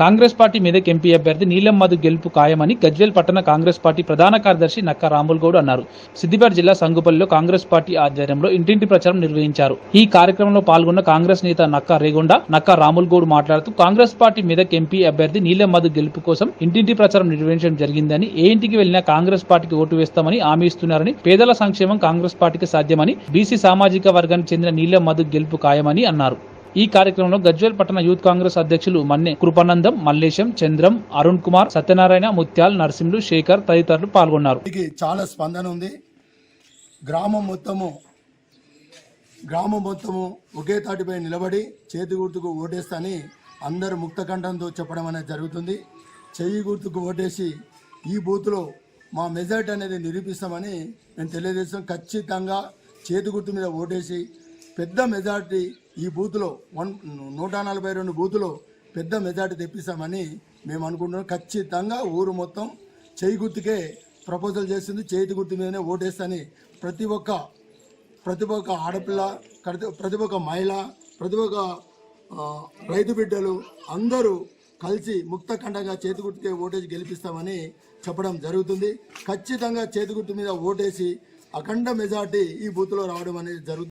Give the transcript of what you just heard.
Congress party మీదకి MP అభ్యర్థి నీలం మధు గెలుపు ఖాయమని గజ్వేల్ పట్టణ కాంగ్రెస్ పార్టీ ప్రధాన కార్యదర్శి నక్క రాముల్ గౌడ్ అన్నారు. సిద్దిపేట జిల్లా సంగుపల్లిలో కాంగ్రెస్ పార్టీ ఆధ్వర్యంలో ఇంటింటి ప్రచారం నిర్వహించారు. ఈ కార్యక్రమంలో పాల్గొన్న కాంగ్రెస్ నేత నక్క రేగొండ నక్క రాముల్ గౌడ్ మాట్లాడుతూ కాంగ్రెస్ పార్టీ మీదకి ఎంపీ అభ్యర్థి నీలం మధు గెలుపు కోసం ఇంటింటి ప్రచారం నిర్వహించడం జరిగిందని ఏ ఇంటికి వెళ్ళినా కాంగ్రెస్ పార్టీకి ఓటు వేస్తామని హామీ ఇస్తున్నారని పేదల సంక్షేమం కాంగ్రెస్ పార్టీకి సాధ్యమని బీసీ సామాజిక వర్గానికి చెందిన నీలం మధు గెలుపు ఖాయమని అన్నారు. ఈ కార్యక్రమంలో గజ్వేల్ పట్టణ యూత్ కాంగ్రెస్ అధ్యక్షులు మన్నె కృపానందం మల్లేశం చంద్రం అరుణ్ కుమార్ సత్యనారాయణ ముత్యాల్ నరసింహులు శేఖర్ తదితరులు పాల్గొన్నారు. చాలా స్పందన ఉంది. గ్రామం మొత్తము గ్రామం మొత్తము ఒకే తాటిపై నిలబడి చేతి గుర్తుకు ఓటేస్తని అందరూ ముక్తకంఠంతో చెప్పడం అనేది జరుగుతుంది. చెయ్యి గుర్తుకు ఓటేసి ఈ బూత్లో మా మెజార్టీ అనేది నిరూపిస్తామని మేము తెలియజేస్తాం ఖచ్చితంగా చేతి గుర్తు మీద ఓటేసి పెద్ద మెజార్టీ ఈ బూత్లో వన్ నూట నలభై రెండు బూత్లో పెద్ద మెజార్టీ తెప్పిస్తామని మేము అనుకుంటున్నాం. ఖచ్చితంగా ఊరు మొత్తం చేయి గుర్తుకే ప్రపోజల్ చేస్తుంది చేతి గుర్తు మీదనే ఓటేస్తని ప్రతి ఒక్క ప్రతి ఒక్క ఆడపిల్ల ప్రతి- ప్రతి ఒక్క మహిళ ప్రతి ఒక్క రైతు బిడ్డలు అందరూ కలిసి ముక్త కండగా చేతి గుర్తుకే ఓటేసి గెలిపిస్తామని చెప్పడం జరుగుతుంది. ఖచ్చితంగా చేతి గుర్తు మీద ఓటేసి అఖండ మెజార్టీ ఈ బూత్లో రావడం అనేది జరుగుతుంది